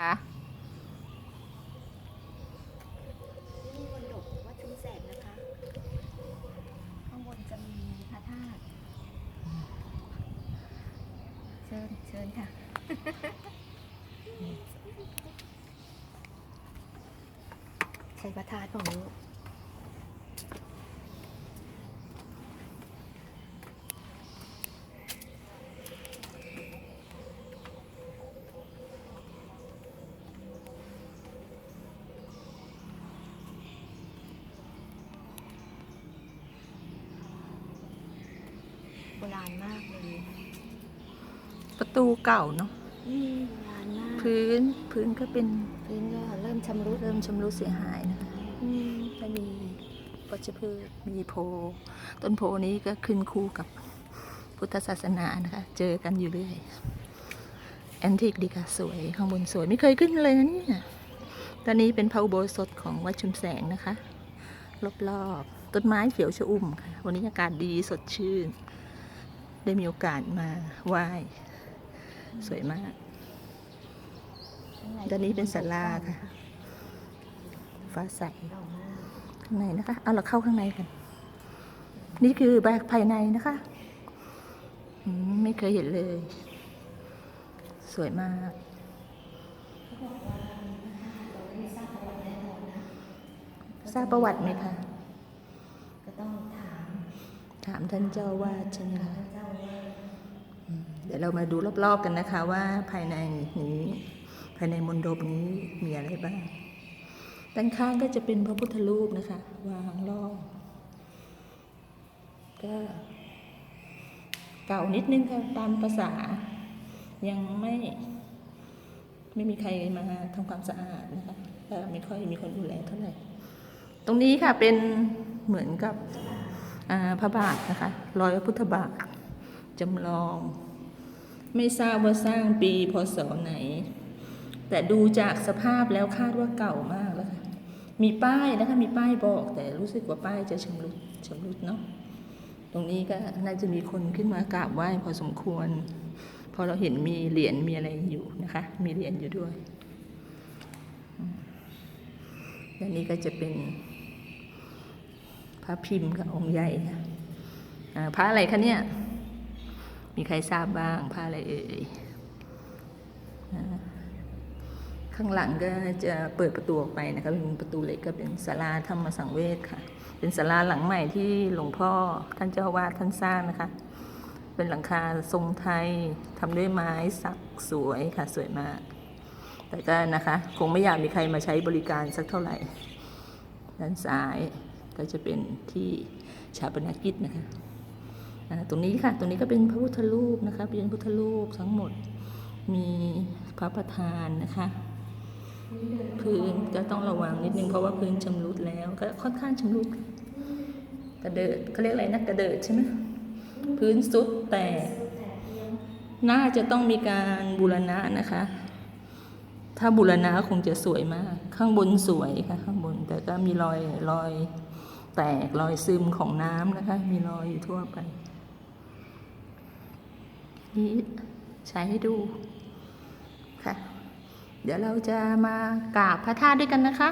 ค่ะนี่มนดบวัดชุมแสงนะคะ ข้างบนจะมีพระธาตุเชิญเชิญค่ะ ใช่พระธาตุของนี้โบราณมากเลย ประตูเก่าเนาะอืมโบราณมากพื้นพื้นก็เป็นพื้นก็เริ่มชำรุดเริ่มชำรุดเสียหายนะคะอืมไม่มีวัชพืชมีโพธิ์ต้นโพธิ์นี้ก็ขึ้นคู่กับพุทธศาสนานะคะ เจอกันอยู่เรื่อยแอนทิกดีค่ะสวยข้างบนสวยไม่เคยขึ้นเลยนะเนี่ยตอนนี้เป็นพระอุโบสถของวัดชุมแสงนะคะรอบๆต้นไม้เขียวชอุ่มค่ะ วันนี้อากาศดีสดชื่น ได้มีโอกาสมาไหว้ สวยมาก ด้านนี้เป็นศาลาค่ะ ฟ้าใสเก่ามากข้างในนะคะ เอาเราเข้าข้างในกัน นี่คือแบบภายในนะคะอืมไม่เคยเห็นเลย สวยมากทราบประวัติไหมคะ ก็ต้องถาม ถามท่านเจ้าวาดใช่ไหมคะเจ้าว่าอืมเดี๋ยวเรามาดูรอบๆกันนะคะว่าภายในนี้ ภายในมณฑปนี้มีอะไรบ้างด้านข้างก็จะเป็นพระพุทธรูปนะคะ วางรอบก็เก่านิดนึงค่ะตามภาษา ยังไม่ไม่มีใครมาทำความสะอาดนะคะก็ไม่ค่อยมีคนดูแลเท่าไหร่ตรงนี้ค่ะเป็นเหมือนกับพระบาทนะคะ รอยพระพุทธบาทจำลอง ไม่ทราบว่าสร้างปีพศไหน แต่ดูจากสภาพแล้วคาดว่าเก่ามากแล้วค่ะมีป้ายนะคะมีป้ายบอกแต่รู้สึกว่าป้ายจะชำรุดชำรุดเนาะตรงนี้ก็น่าจะมีคนขึ้นมากราบไหว้พอสมควร พอเราเห็นมีเหรียญมีอะไรอยู่นะคะ มีเหรียญอยู่ด้วยอืมและนี่ก็จะเป็นพระพิมพ์กับองค์ใหญ่ค่ะพระอะไรคะเนี่ย มีใครทราบบ้างพระอะไรเอ่ยข้างหลังก็จะเปิดประตูออกไปนะคะเป็นประตูเหล็กก็เป็นศาลาธรรมสังเวชค่ะ เป็นศาลาหลังใหม่ที่หลวงพ่อท่านเจ้าวาดท่านสร้างนะคะ เป็นหลังคาทรงไทยทำด้วยไม้สักสวยค่ะสวยมาก แต่ก็นะคะ คงไม่อยากมีใครมาใช้บริการสักเท่าไหร่ ด้านซ้ายก็จะเป็นที่ชาปนกิจนะคะ ตรงนี้ค่ะ ตรงนี้ก็เป็นพระพุทธรูปนะคะ เป็นพุทธรูปทั้งหมด มีพระประธานนะคะ พื้นก็ต้องระวังนิดนึงเพราะว่าพื้นชำรุดแล้ว ก็ค่อนข้างชำรุด กระเดิดเขาเรียกอะไรนะกระเดิดใช่ไหมพื้นสุดแต่น่าจะต้องมีการบูรณะนะคะ ถ้าบูรณะคงจะสวยมาก ข้างบนสวยค่ะ ข้างบน แต่ก็มีรอยรอยแตกรอยซึมของน้ำนะคะ มีรอยอยู่ทั่วไป นี้ใช้ให้ดูค่ะ เดี๋ยวเราจะมากราบพระธาตุด้วยกันนะคะ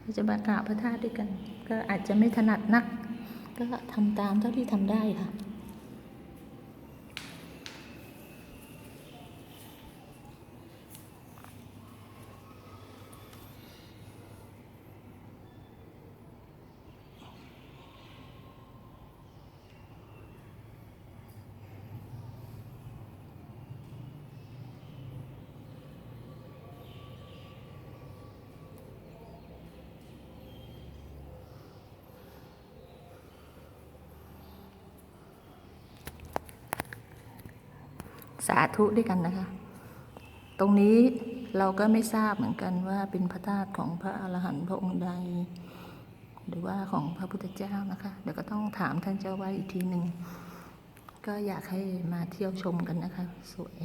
เราจะมากราบพระธาตุด้วยกัน ก็อาจจะไม่ถนัดนัก ก็ทำตามเท่าที่ทำได้ค่ะ สาธุด้วยกันนะคะ ตรงนี้เราก็ไม่ทราบเหมือนกันว่าเป็นพระธาตุของพระอรหันต์พระองค์ใด หรือว่าของพระพุทธเจ้านะคะ เดี๋ยวก็ต้องถามท่านเจ้าวาอีกทีหนึ่ง ก็อยากให้มาเที่ยวชมกันนะคะ สวย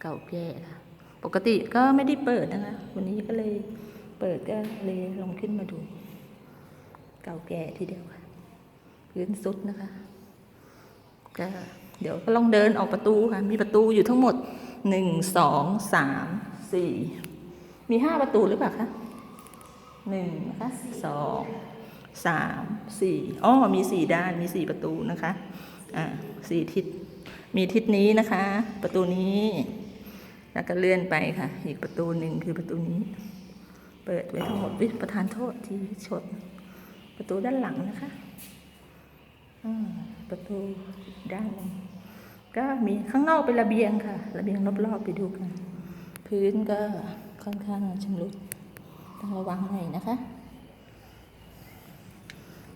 เก่าแก่ค่ะปกติก็ไม่ได้เปิดนะคะ วันนี้ก็เลยเปิดก็เลยลองขึ้นมาดู เก่าแก่ทีเดียวค่ะ พื้นสุดนะคะก็ เดี๋ยวก็ลองเดินออกประตูค่ะ มีประตูอยู่ทั้งหมดหนึ่งสองสามสี่มีห้าประตูหรือเปล่าคะหนึ่งนะคะสองสามสี่อ๋อมีสี่ด้านมีสี่ประตูนะคะอ่าสี่ทิศมีทิศนี้นะคะ ประตูนี้ แล้วก็เลื่อนไปค่ะ อีกประตูหนึ่งคือประตูนี้ เปิดไว้ทั้งหมดวิประธานโทษที่ชนประตูด้านหลังนะคะอ่า ประตูด้านหนึงก็มีข้างนอกเป็นระเบียงค่ะ ระเบียงรอบๆไปดูกัน พื้นก็ค่อนข้างชำรุดต้องระวังหน่อยนะคะ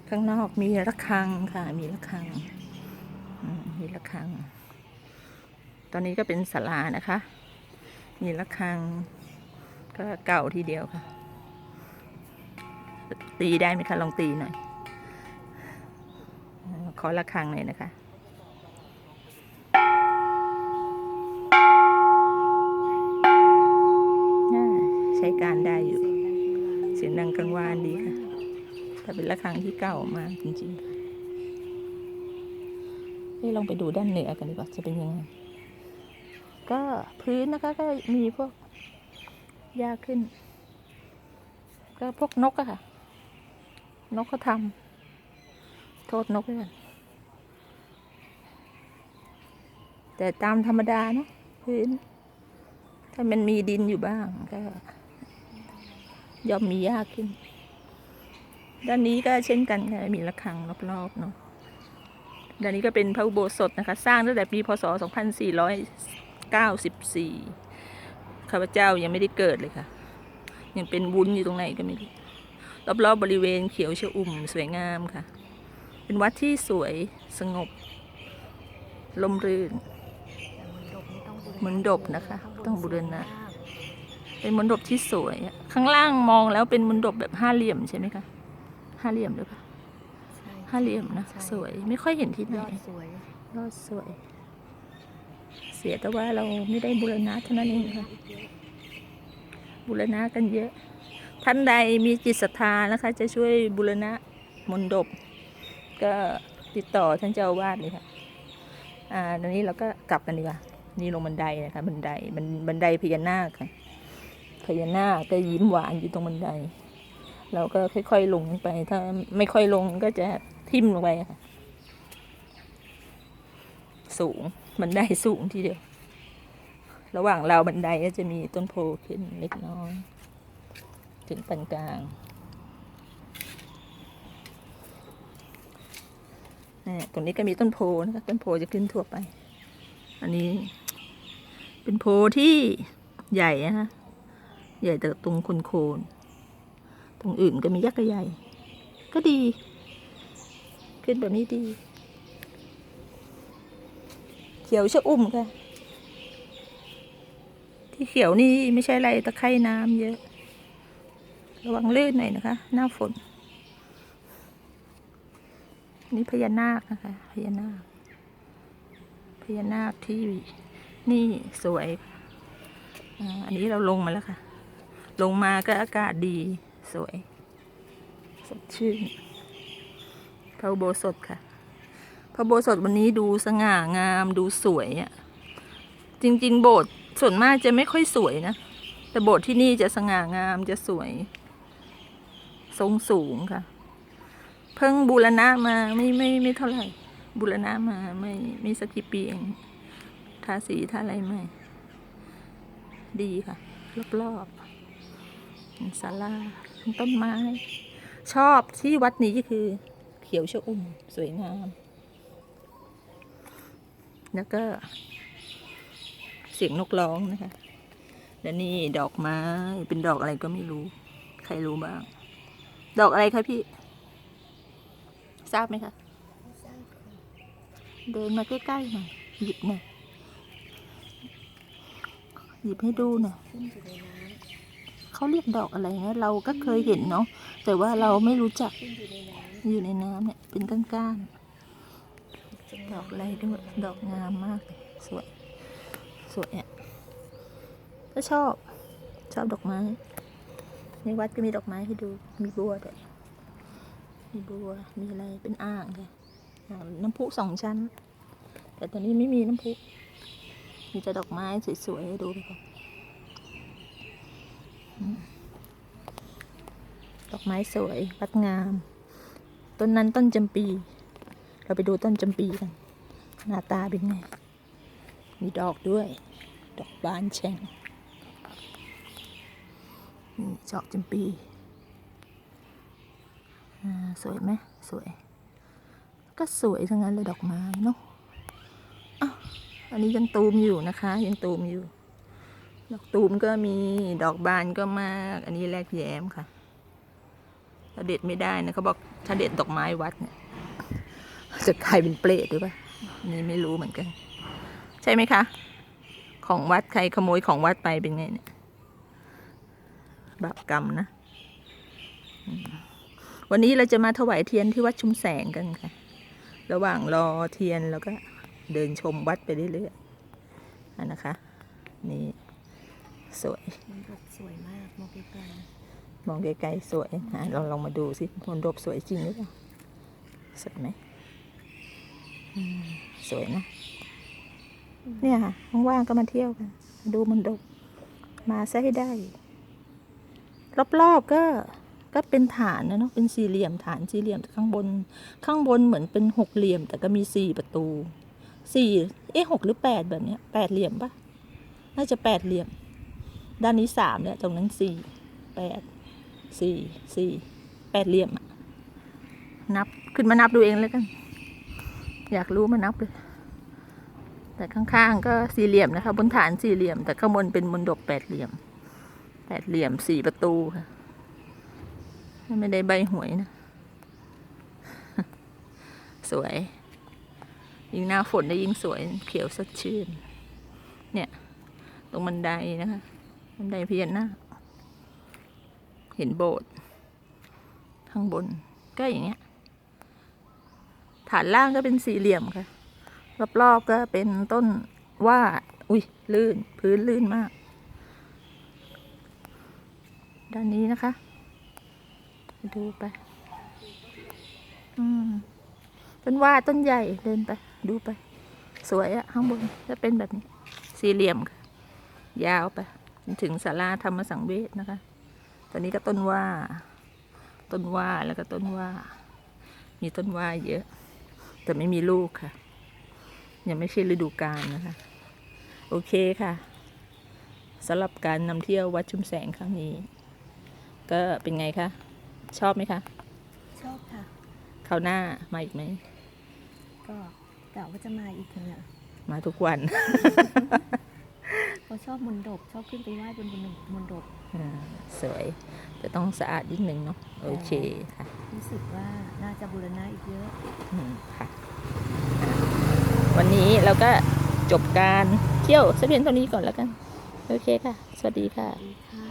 ข้างนอกมีระฆังค่ะ มีระฆังมีระฆัง ตอนนี้ก็เป็นศาลานะคะ มีระฆังก็เก่าทีเดียวค่ะ ตีได้ไหมคะ ลองตีหน่อย ขอระฆังหน่อยนะคะใช้การได้อยู่ เสียงดังกังวานดีค่ะ แต่เป็นระฆังที่เก่ามากจริงๆค่ะเฮ้ลองไปดูด้านเหนือกันดีกว่าจะเป็นยังไง ก็พื้นนะคะก็มีพวกหญ้าขึ้น ก็พวกนกอะค่ะ นกเขาทำโทษนกด้วยกัน แต่ตามธรรมดาเนะพื้น ถ้ามันมีดินอยู่บ้างก็ย่อมมีหญ้าขึ้น ด้านนี้ก็เช่นกันค่ะมีระฆังรอบๆเนาะด้านนี้ก็เป็นพระอุโบสถนะคะ สร้างตั้งแต่ปีพศ 2494 ข้าพเจ้ายังไม่ได้เกิดเลยค่ะ ยังเป็นวุ้นอยู่ตรงไหนก็ไม่รู้รอบๆบริเวณเขียวชอุ่มสวยงามค่ะ เป็นวัดที่สวยสงบลมรื่น มนดบนะคะ ต้องบูรณะ เป็นมณฑปที่สวยอะข้างล่างมองแล้วเป็นมณฑปแบบห้าเหลี่ยมใช่ไหมคะห้าเหลี่ยมหรือเปล่าห้าเหลี่ยมนะสวยไม่ค่อยเห็นที่ไหนยอดสวยยอดสวย เสียแต่ว่าเราไม่ได้บูรณะเท่านั้นเองค่ะบูรณะกันเยอะ ท่านใดมีจิตศรัทธานะคะ จะช่วยบูรณะมณฑปก็ติดต่อท่านเจ้าอาวาสเลยค่ะ อ่าตอนนี้เราก็กลับกันดีกว่า นี่ลงบันไดนะคะบันไดบันบันไดพญานาคค่ะพญานาคก็ยิ้มหวานอยู่ตรงบันได เราก็ค่อยๆลงไป ถ้าไม่ค่อยลงก็จะทิ่มลงไปค่ะ สูงบันไดสูงทีเดียว ระหว่างเราวบันไดก็จะมีต้นโพขึ้นเล็กน้อย ถึงปานกลางนี่ตรงนี้ก็มีต้นโพนะคะต้นโพจะขึ้นทั่วไป อันนี้ เป็นโพที่ใหญ่นะคะใหญ่แต่ตรงโคนโคนตรงอื่นก็มียักษ์ใหญ่ ก็ดี ขึ้นแบบนี้ดี เขียวชะอุ่มค่ะ ที่เขียวนี่ไม่ใช่อะไรตะไคร่น้ำเยอะ ระวังลื่นหน่อยนะคะ หน้าฝน นี่พญานาคนะคะ พญานาค พญานาคที่ นี่สวย อันนี้เราลงมาแล้วค่ะ ลงมาก็อากาศดีสวย สดชื่น พระอุโบสถค่ะ พระอุโบสถวันนี้ดูสง่างามดูสวยอะ่ะ จริง ๆ โบสถ์ส่วนมากจะไม่ค่อยสวยนะ แต่โบสถ์ที่นี่จะสง่างามจะสวย ทรงสูงค่ะ เพิ่งบูรณะมาไม่ไม่ไม่เท่าไหร่ บูรณะมาไม่ไม่สักกี่ปีเอง ทาสีทาอะไรใหม่ ดีค่ะ รอบๆศาลาต้นไม้ ชอบที่วัดนี้ก็คือ เขียวชอุ่ม สวยงาม แล้วก็ เสียงนกร้องนะคะ และนี่ดอกไม้ เป็นดอกอะไรก็ไม่รู้ ใครรู้บ้าง ดอกอะไรคะพี่ ทราบไหมคะเดินมาใกล้ๆหน่อยหยิบหน่อย หยิบให้ดูหน่อยเขาเรียกดอกอะไรนะเราก็เคยเห็นเนาะแต่ว่าเราไม่รู้จักอยู่ในน้ำเนี่ยเป็นก้านๆดอกอะไรด้วยดอกงามมากเลยสวยสวยอะก็ชอบชอบดอกไม้ ในวัดก็มีดอกไม้ให้ดูมีบัวด้วยมีบัวมีอะไรเป็นอ่างค่ะอ่างน้ำพุสองชั้น แต่ตอนนี้ไม่มีน้ำพุ มีแต่ดอกไม้สวยๆให้ดูเลยค่อืมดอกไม้สวยงดงาม ต้นนั้นต้นจำปี เราไปดูต้นจำปีกัน หน้าตาเป็นไง มีดอกด้วย ดอกบานแฉ่งนี่ดอกจำปีสวยไหมสวย ก็สวยทั้งนั้นเลยดอกไม้เนาะอ้าว อันนี้ยังตูมอยู่นะคะ ยังตูมอยู่ ดอกตูมก็มีดอกบานก็มาก อันนี้แรกแย้มค่ะถ้าเด็ดไม่ได้นะเขาบอกถ้าเด็ดดอกไม้วัดเนี่ยจะกลายเป็นเปรตหรือเปล่านี่ไม่รู้เหมือนกัน ใช่ไหมคะ ของวัดใครขโมยของวัดไปเป็นไงเนี่ยบาปกรรมนะ วันนี้เราจะมาถวายเทียนที่วัดชุมแสงกันค่ะ ระหว่างรอเทียนแล้วก็ เดินชมวัดไปเรื่อยๆอันนะคะ นี่สวยมันดกสวยมากมองไกลมองไกลๆสวยอะลองลองมาดูสิมนดบสวยจริงหรือเปล่าสวยไหมอืมสวยนะ เนี่ยค่ะว่างๆก็มาเที่ยวกัน ดูมนดบมาซะให้ได้ รอบๆก็ก็เป็นฐานนะเนาะเป็นสี่เหลี่ยมฐานสี่เหลี่ยมแต่ข้างบน ข้างบนเหมือนเป็นหกเหลี่ยม แต่ก็มีสี่ประตู สี่เอ๊ะหกหรือแปดแบบเนี้ยแปดเหลี่ยมปะน่าจะแปดเหลี่ยม ด้านนี้สามเนี่ยตรงนั้นสี่แปดสี่สี่แปดเหลี่ยมนับขึ้นมานับดูเองเลยกัน อยากรู้มานับเลยแต่ข้างๆก็สี่เหลี่ยมนะคะบนฐานสี่เหลี่ยม แต่ข้างบนเป็นมนดบแปดเหลี่ยมแปดเหลี่ยมสี่ประตูค่ะไม่ได้ใบหวยนะ สวย ยิ่งหน้าฝนได้ยิ่งสวยเขียวสดชื่น เนี่ย ตรงบันไดนะคะ บันไดพญานาคเห็นโบสถ์ข้างบนก็อย่างเงี้ย ฐานล่างก็เป็นสี่เหลี่ยมค่ะ รอบๆก็เป็นต้นว่า อุ้ยลื่น พื้นลื่นมาก ด้านนี้นะคะ ดูไป อืม ต้นว่าต้นใหญ่เดินไป ดูไป สวยอะข้างบนจะเป็นแบบนี้ สี่เหลี่ยมค่ะ ยาวไปจนถึงศาลาธรรมสังเวชนะคะตอนนี้ก็ต้นว่า ต้นว่าแล้วก็ต้นว่า มีต้นว่าเยอะ แต่ไม่มีลูกค่ะ ยังไม่ใช่ฤดูกาลนะคะ โอเคค่ะสำหรับการนำเที่ยววัดชุมแสงครั้งนี้ ก็เป็นไงคะ ชอบไหมคะๆชอบค่ะคราวหน้ามาอีกไหม ก็กะว่าจะมาอีกเนี่ยมาทุกวันเขาชอบมนดบชอบขึ้นไปไหว้บนบนมนดบอ่าสวยแต่ต้องสะอาดนิดนึงเนาะโอเคค่ะรู้สึกว่าน่าจะบูรณะอีกเยอะอืมค่ะ วันนี้เราก็จบการเที่ยวเสเพียงเท่านี้ก่อนแล้วกัน โอเคค่ะ สวัสดีค่ะดีค่ะ